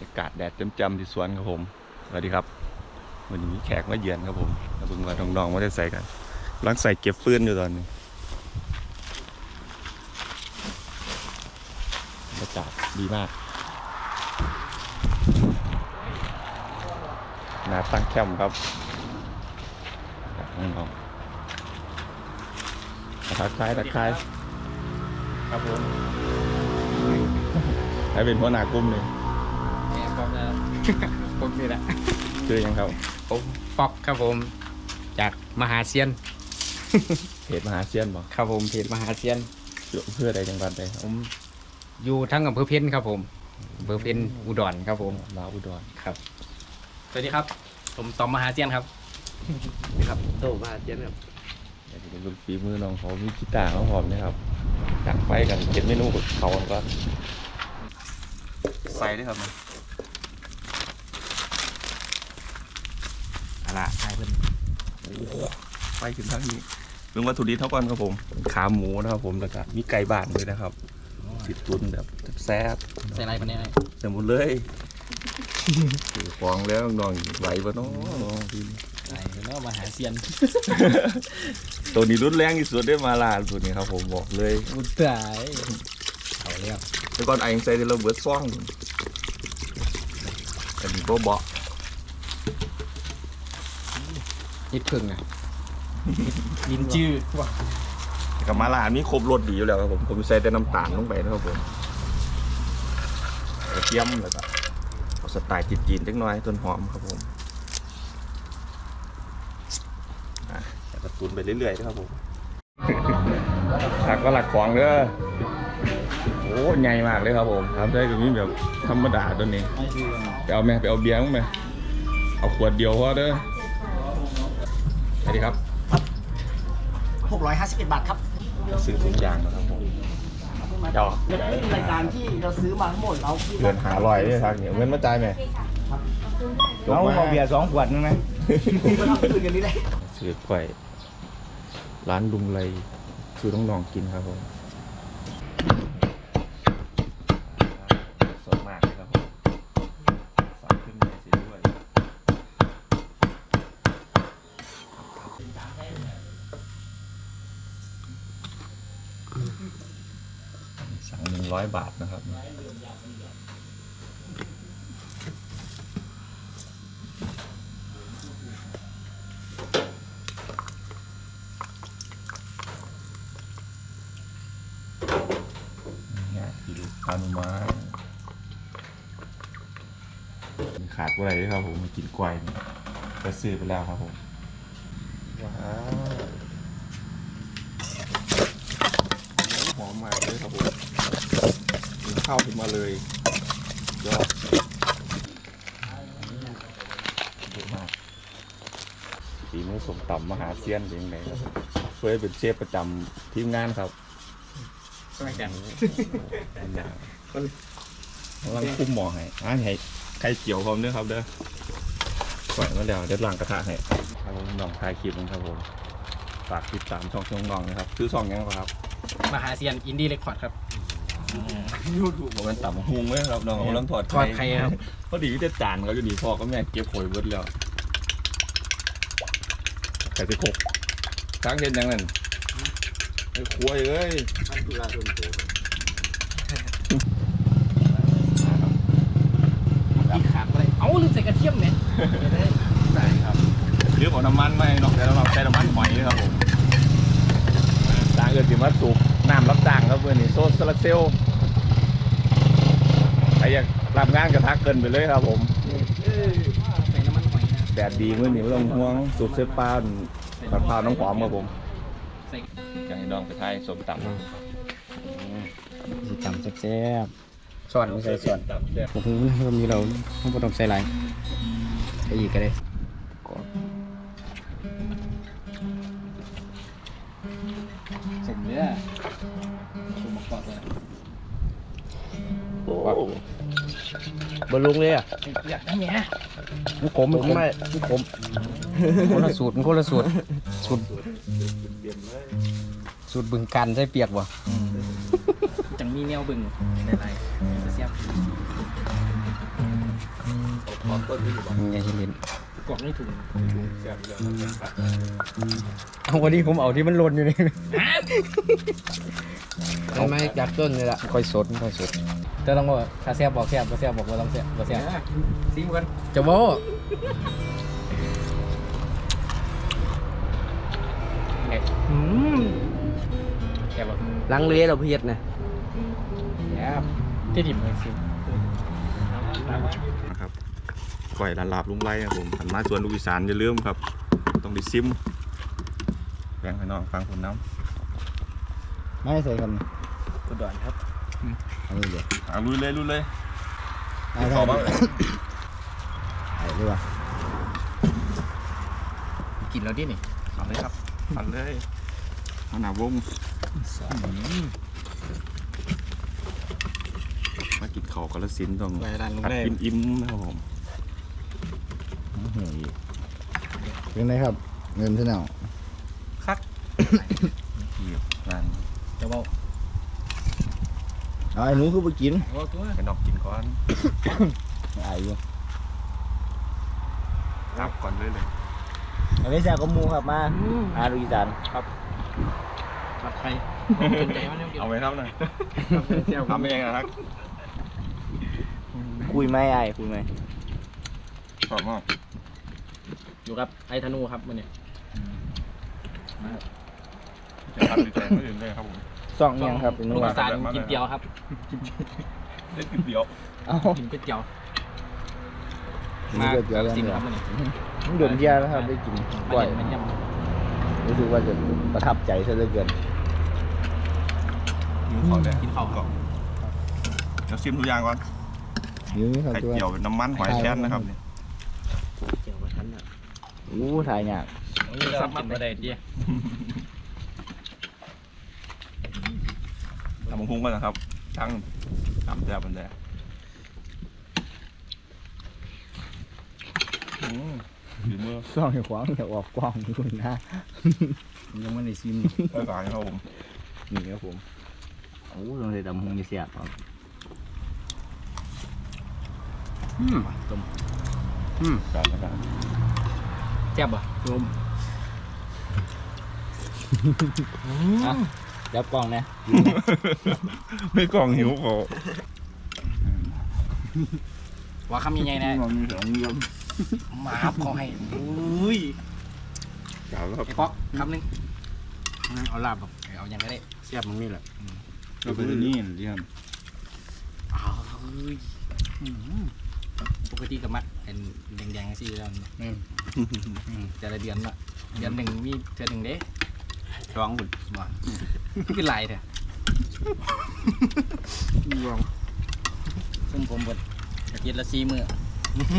อากาศแดดจำๆที่สวนครับผมสวัสดีครับ วันนี้มีแขกมาเยือนครับผมแล้วเพิ่งว่าน้องๆมาได้ใส่กันกำลังใส่เก็บฟืนอยู่ตอนนี้บรรยากาศดีมากนาตั้งแคมป์ครับน้องๆทักทายทักทายครับผมให้เป็นหัวหน้ากลุ่มเลยแม่ป๊อกนะ ผมนี่แหละชื่อยังครับผมป๊อกครับผมจากมหาเซียนเพจมหาเซียนบอกครับผมเพจมหาเซียนเพื่อใดจังหวัดใดคผรับมอยู่ทั้งอำเภอเพ็ญครับผมอำเภอเพ็ญอุดรครับผมลาวอุดรครับสวัสดีครับ ผมตอมมหาเซียนครับ ครับโตมาเจนครับเดี๋ยวจะดูฝีมือน้องเขามีกีตาร์เขาพร้อมนะครับดังไฟกันเก็บเมนูเขาก็ใส่ด้วยครับ นะอะไรใช่เพื่อนไฟขึ้นทั้งนี้เรื่องวัตถุดิบเท่ากันครับผม ขาหมูนะครับผมแล้วก็มีไก่บ้านด้วยนะครับติดตุนแบบแซ่บใส่อะไรปะเนี่ยๆแต่หมดเลยถือฟองแล้วน้องๆไหวปะเน้องพี่ใส่เนาะมหาเซียน ตัวนี้รุนแรงที่สุดได้มาลาสุดนี่ครับผมบอกเลยอุดตายเอาเรียบแต่ก่อนไอ้ยังใส่แต่เราเบิดซ่องอยู่แต่นี่ก็เบา นิดครึ่งอะลินจื้อว่ะกับมาลามีครบรสดีอยู่แล้วครับผมผมใส่แต่น้ำตาลลงไปนะครับผมกระเทียมแล้วก็เอาสไตล์จีนๆเล็กน้อยต้นหอมครับผมอะแล้วก็ตุนไปเรื่อยๆนะครับผมหักก็หลักของเด้อโอ้ใหญ่มากเลยครับผมทำได้กับนี้แบบธรรมดาตัวนี้ไม่คือไปเอาไหมไปเอาเบียร์มั้งไหมเอาขวดเดียวพอเด้อ สวัสดีครับ651บาทครับเราซื้อถุงยางมาครับผมเดี๋ยวแล้วก็เป็นรายการที่เราซื้อมาทั้งหมดเราคิดเงินหาลอยด้วยทางเนี่ยเงินมาจ่ายไหมเอาเอาเบียร์สองขวดนึงไหมมาทำอื่นกันนี่แหละซื้อไข่ร้านลุงไรซื้อต้องลองกินครับผมสดมากเลยครับผมสั่งขึ้นมาสิด้วยสั่งหนึ่งร้อย บาทนะครับเนี่ยกินปลานูไม้ขาดอะไรด้วยครับผมกินกวยนี่ก็ซื้อไปแล้วครับผม ว้าวหอมมากเลยครับผม ข้าวขึ้นมาเลยยอดเยอะมากฝีมือสมตำมหาเซียนเป็นยังไงครับเคยเป็นเชฟประจำทีมงานครับสมัยกันเป็นอย่างกำลังคุ้มหมอให้อ่าให้ใครเกี่ยวพร้อมด้วยครับเด้อปล่อยมาแล้วเดี๋ยวล้างกระทะให้ครับผมน้องถ่ายคลิปนะครับผมฝากติดตามช่องช่องน้องนะครับชื่อช่องยังไงครับ มหาเซียนอินดี้เรคคอร์ดครับ ยูทูบผมเป็นต่ำหุงเลยครับน้องกำลังถอดทอดไข่ครับ พอดีจะจานเขาอยู่ดีพ่อก็แม่เก็บโอยเบิดแล้วไก่สิโคกช้างเห็นยังนั่นไอ้ควายเอ้ยมันดูแลส่วนตัวกินขาดอะไรเอ้าลืมใส่กระเทียมเนี่ยได้ครับเรื่องของน้ำมันไม่นอกจากเราใช้น้ำมันหอยนะครับผมจ้างเกิดสิมาสูบ น้ำรับจ้างครับเพื่อนนี่โซลาร์เซลล์ใครอยากรับงานกระทักเกินไปเลยครับผมใส่น้ำมันหอยนะแดดดีมื่อนี้ไม่ต้องห่วงสูบเสื้อป้านผัดพร้าวน้องหอมครับผมใส่อยากให้น้องไปทายสมตำสีจำแซ่บๆส่วนไม่ใส่ส่วนตำแซ่บโอ้โหมันมีเราไม่ต้องใส่อะไรใส่อีกก็ได้เสร็จเนี่ย ชูมากอดเลยโอ้บอลลุงเลยอะอยากได้ไงมันขมมันขมไม่มันขมคนละสูตรมันคนละสูตรสูตรสูตรบึงกันใส่เปียกบ่จังมีแนวบึงอะไรเสียบของต้นที่อยู่บ้านยังเห็น กล่องนี่ถุงแซ่บเลยเอาวันนี้ผมเอาที่มันหล่นอยู่นี่ไม่ไม่จากต้นเลยล่ะค่อยสดค่อยสดแต่ต้องบอกถ้าแซ่บบอกแซ่บบ่แซ่บบอกว่าต้องแซ่บบ่แซ่บซิมกันจะบ่อืมแซ่บบ่ลังเลเราเพียดนะแซ่บที่ดิ่มเลยสินะครับ ก่อยลานลาบลุงไรครับผมหันมาสวนลูกอีสานอย่าลืมครับ ต้องดิซิมแบ่งให้น้องฟังคนน้ไม่ใส่คกดดอนครับำอันนี้เดี๋ยวำเอาลุยเลยลุยเลยเอาขอได้บ้างไอ้ด้วยกินแล้วดินี่เอาเลยครับฟันเลยเอาหนาวงมากินข้าวกระสินธุ์ต้องไปร้านลุงกัดได้กินอิ่มนะครับผม เป็นไงครับ เงินที่ไหนที่ร้านจะว่าเอาไอ้หนูคือไปกินว่าตัวไปนอกกินก่อนไอ้อยู่รับก่อนเลยเลยอันนี้แซ่บกับหมูครับมาอาลูกอีสานผัดไข่สนใจมันยังกินเอาไว้ครับหน่อยทำเองนะครับคุยไหมไอ้คุยไหมชอบมาก อยู่กับไอ้ธนูครับมันเนี่ยจะทำดีใจไม่ถึงเลยครับผมสองยังครับเป็นหนูลูกมาอีสานกินเดียวครับได้กินเดียวเอากินก๋วยเตี๋ยวมาเดี๋ยวเดี๋ยวซิมเดี๋ยวครับมันเนี่ยมันเดือนเดียวแล้วครับได้กินกล้วยมันยำรู้สึกว่าจะประทับใจซะเหลือเกินกินข้าวเลยกินข้าวครับเดี๋ยวชิมทุกอย่างก่อนยื้อครับไข่ตัวเจียวเป็นน้ำมันหอยแทนนะครับเนี่ย เจียวมาทันอะ อู้ถ่ายยากซับกินมาได้ดีทำมังคุงกันนะครับช่างทำแซ่บมันแดงอืมดีมือซ่องให้ขวางอย่าออกกล้องคุณนะยังไม่ได้ซิมใกล้ๆครับผมนี่ครับผมโอ้ลองเลยดำหงมีเสียบครับอืมต้มอืมการนะครับ แซ่บอะลมอะจับกล้องนะไม่กล่องหิวเขาว่าคำยังไงนะมันมีสองเรื่องมาครับขอให้อุ้ยกล่าวแล้วครับไอ้ป๊อกคำหนึงเอาลาบแบบเอาอย่างก็ได้แซ่บมันนี่แหละก็เป็นนี่เรียนอ้าว ปกติกับมักเป็นแดงๆสิแล้วนี่อืมแต่ละเดือนละเดือนหนึ่งมีเดือนหนึ่งเด้สองคนบ่คือหลายแท้รวมซึ่งผมเบิดอาทิตย์ละสี่มื้อโอ้โห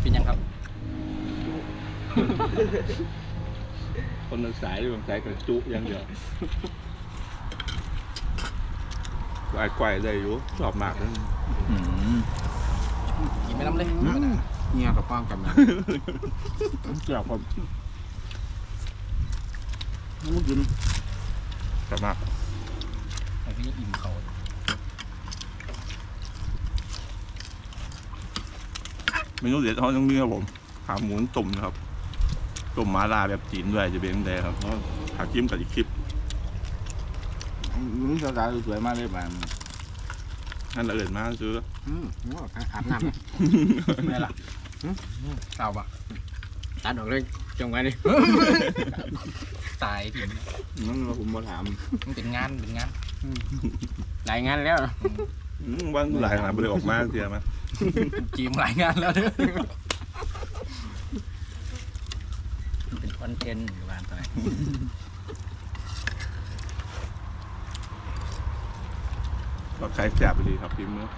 เป็นยังครับ คนนึกสายด้วยผมสายกระจุอยังเดียวไก่ไก่ได้อยู่ชอบมากเลยกิน ไม่น้ำเลยเงียกับป้องกันนะชอบครับมุกินชอบมากไอ้พี่อิ่มเขาเมนูเด็ดเขาต้องมีครับผมขาหมูต้มนะครับต้มมาลาแบบจีนด้วยจะเป็นยังไงครับเพราะหาจิ้มกับอีกคลิปนี่สาวๆสวยมากเลยบ้า นนั่นละเอิญมากซื้ออืมอาบน้ำไม่ล่ะเศร้าปะตัดออกเลยจงไว้ดิตายทีนั่นผมมาถามมันเป็นงานเป็นงานหลายงานแล้วอืมวันหลายขนาดไม่ได้ออกมาเสียมั้ยจีมหลายงานแล้วเด้อเป็นคอนเทนต์อยู่บ้านตอนนี้ ก็ใครแสบไปดีครับทีมเนื้อ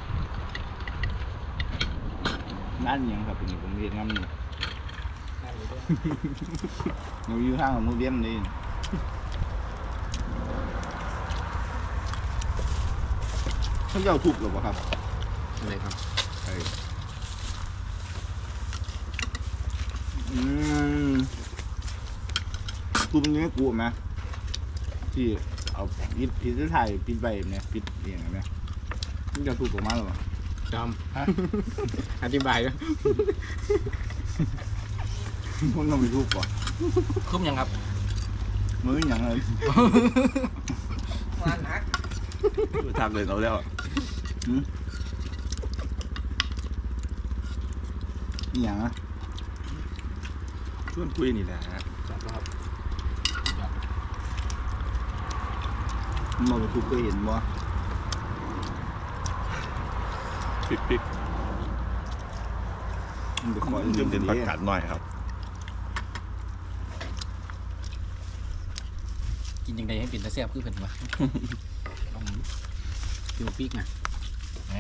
นั่นยังครับเป็นผมเรียนงานนี่หนูอยู่ข้างของมูเดียมนี่เขาเจ้าทุบหรือเปล่าครับอะไรครับอืมกูมันยังไม่กูไหมที่ เอาพิษพิษไทยพิษใบเนี่ยพิษเองไหมมันจะถูกออกมาหรอจอมอธิบายด้วยมันต้องมีรูปก่อนคุ้มยังครับ มืออย่างไรทำเลยเราแล้วนี่อย่างนะชวนคุยนี่แหละมันบ อกว่าทุกเคยเห็นบ่ปิดปิดมันไปขอเริ่มเด่นประกาศหน่อยครับ กินยังไงให้เป็นตะเสียบคือเพิ่นวะดูปีกนะแหม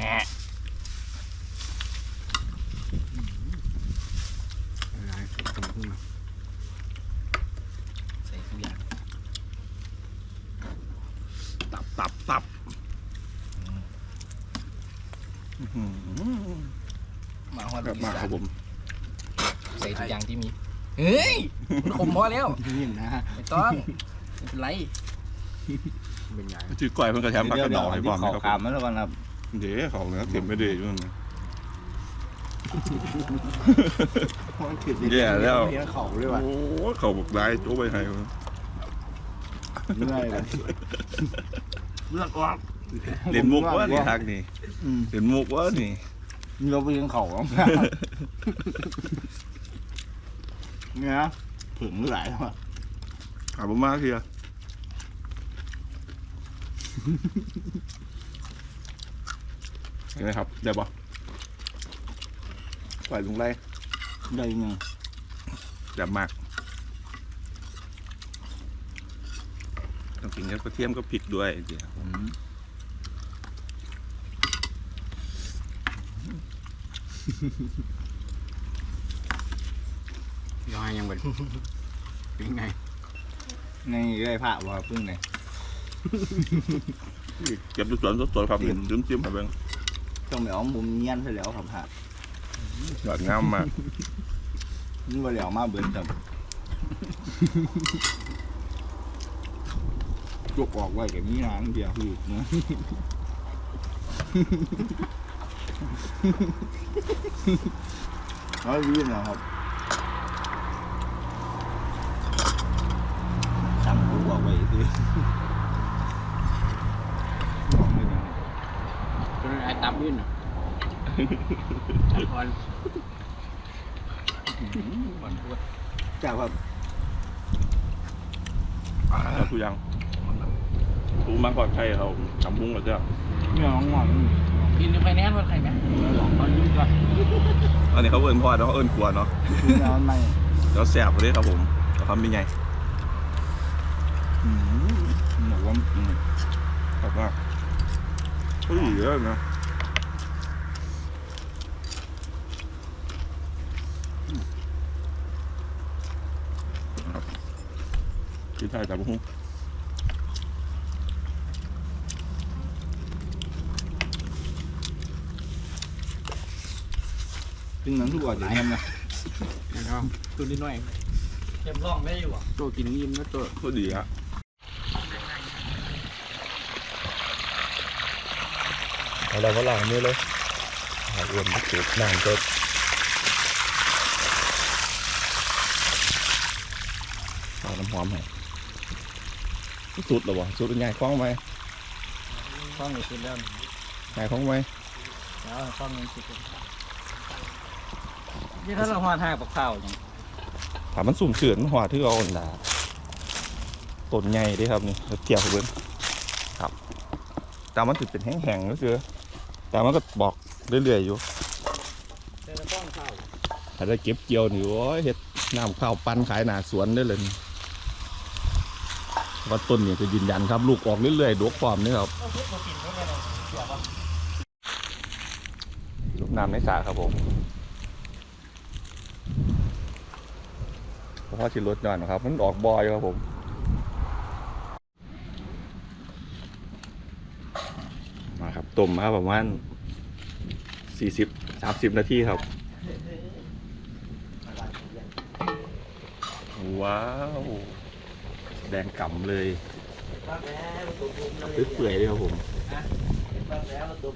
อะไรตรงขึ้นมาใส่ทุกอย่าง ตับตับตับอื้อหือ มาฮอ ดกลับมาครับผมใส่ทุกอย่างที่มี เฮ้ยมันขมพอแล้วนี่นะไม่ต้องไม่เป็นไรเป็นไงชื่อก้อยเพิ่งกระแทมปากกระดอกให้พร้อมขอนะครับขามมันแล้วกันครับเดี๋ยวเขาเนื้อเต็มไม่ได้อยู่นั่นนะมันผิดแย่แล้วเลี้ยงเขาด้วยว่ะโอ้เขาบอกได้โจ้ไปให้เมื่อยเลยเลือดออกเล่นมุกว่านี่ทักนี่อืมเล่นมุกว่านี่ เราไปเลี้ยงเขาแล้วเนี่ยนะถึงหลายแล้วอะถามผมมากเพียเห็นไหมครับเดี๋ยวปะปล่อยลงไล่ได้ยังแซ่บมาก ต้องกินกับกระเทียมก็พริกด้วยเดี๋ยวอืม ยังไงยังเป็นเป็นไงในได้ผ้าว่าพึ่งเลยเก็บดูสวนสดๆครับเห็นจิ้มจิ้มๆครับเบิ้งต้องไปเอามุมเงี้ยนซะแล้วครับผ้ายอดงามมากนี่ว่าเหลียวมาเบิ่นครับจกออกไว้กับนี้นะเดียวคือนะ ร้อยวิ่งนะครับตั้งกูออกไว้คือจนไอ้ตับยื่นอะตับอ่ อนอ่อนพูดจากแบบแล้วทุกอย่างทุกมังกรไข่เราทำพุ้งกับเจ้าเนี่ยน้องหวานกินยังไงแน่นว่าใครไหมลองตอนยุ่งก่อนอันนี้เขาเอิญพอเนาะเขาเอิญกลัวเนาะคือแนวมันไม่แล้วแสบเลยครับผมแต่ความเป็นไงอืมหนูว่าอืมครับว่าเขาดีเยอะนะครับที่ไทยแต่พุ้ง ซึ่งนั้นทุกคนจะทำนะนะครับตัวนิดหน่อยเต็มร่องได้อยู่อะตัวกินนิ่มแล้วตัวก็ดีฮะเอาเราก็ล้างมือเลยหาอ้วนที่สุดน้ำก็เอาน้ำหอมให้สุดหรอวะสุดเป็นไงคล้องไหมข้องอยู่ที่เริ่มไงคล้องไหมแล้วข้องเงินสิบ นี่ถ้าเราหอดห้าปักข้าวอย่างถามมันสุ่มเสือนหัวที่เอาอันดาต้นใหญ่เด้ครับนี่แล้วเกี่ยวเบิ้นครับแต่มันติดเป็นแห้งๆก็คือแต่มันก็บอกเรื่อยๆอยู่เจอข้องข้าวถ้าได้เก็บเกี่ยวนี่โอ้ยเฮ็ดน้ำข้าวปั้นขายหน้าสวนได้เลยนี่ว่าต้นเนี่ยจะยืนยันครับลูกออกเรื่อยๆดกความนี่ครับลูกน้ำในสระครับผม เพราะว่าชิลดหน่อยนะครับ มันออกบอยครับผมมาครับต้มมาประมาณสี่สิบสามสิบนาทีครับ ว้าว แดงก่ำเลยเปื่อยๆเลยครับผมแล้วตัว